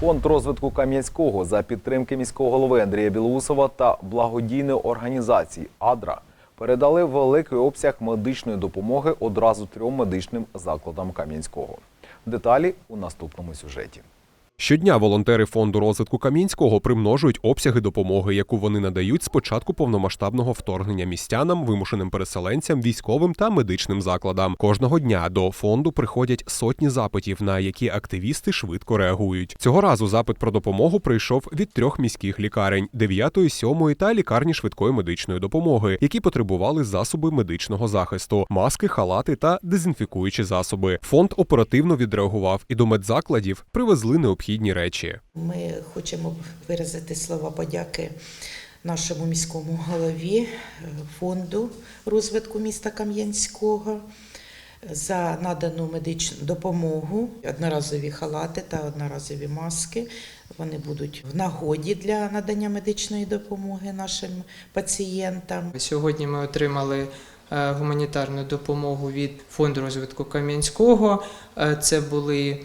Фонд розвитку Кам'янського за підтримки міського голови Андрія Білоусова та благодійної організації Адра передали великий обсяг медичної допомоги одразу трьом медичним закладам Кам'янського. Деталі у наступному сюжеті. Щодня волонтери фонду розвитку Кам'янського примножують обсяги допомоги, яку вони надають з початку повномасштабного вторгнення містянам, вимушеним переселенцям, військовим та медичним закладам. Кожного дня до фонду приходять сотні запитів, на які активісти швидко реагують. Цього разу запит про допомогу прийшов від трьох міських лікарень: 9, 7 та лікарні швидкої медичної допомоги, які потребували засоби медичного захисту, маски, халати та дезінфікуючі засоби. Фонд оперативно відреагував і до медзакладів привезли необхідні речі. Ми хочемо виразити слова подяки нашому міському голові е, фонду розвитку міста Кам'янського за надану медичну допомогу, одноразові халати та одноразові маски. Вони будуть в нагоді для надання медичної допомоги нашим пацієнтам. Сьогодні ми отримали е, гуманітарну допомогу від фонду розвитку Кам'янського. Е, Це були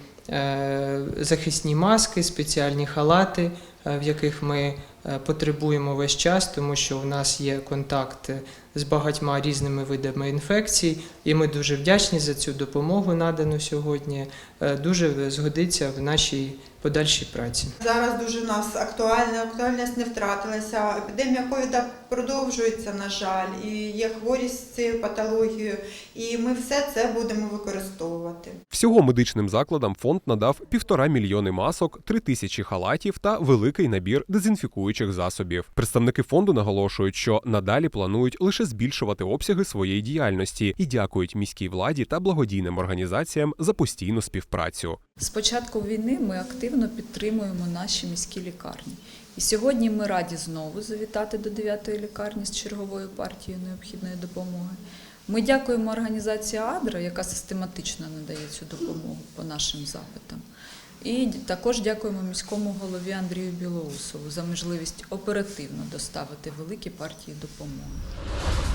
захисні маски, спеціальні халати, е, в яких ми е, потребуємо весь час, тому що у нас є контакт з багатьма різними видами інфекцій, і ми дуже вдячні за цю допомогу, надану сьогодні. Е, Дуже згодиться в нашій подальшій праці. Зараз дуже у нас актуальна, актуальність не втратилася. Епідемія ковіда продовжується, на жаль, і є хворість з цією патологією, і ми все це будемо використовувати. Всього медичним закладам фонд надав півтора мільйони масок, три тисячі халатів та великий набір дезінфікуючих засобів. Представники фонду наголошують, що надалі планують лише збільшувати обсяги своєї діяльності і дякують міській владі та благодійним організаціям за постійну співпрацю. З початку війни ми активно підтримуємо наші міські лікарні. І сьогодні ми раді знову завітати до 9-ї лікарні з черговою партією необхідної допомоги. Ми дякуємо організації Адра, яка систематично надає цю допомогу по нашим запитам. І також дякуємо міському голові Андрію Білоусову за можливість оперативно доставити великі партії допомоги.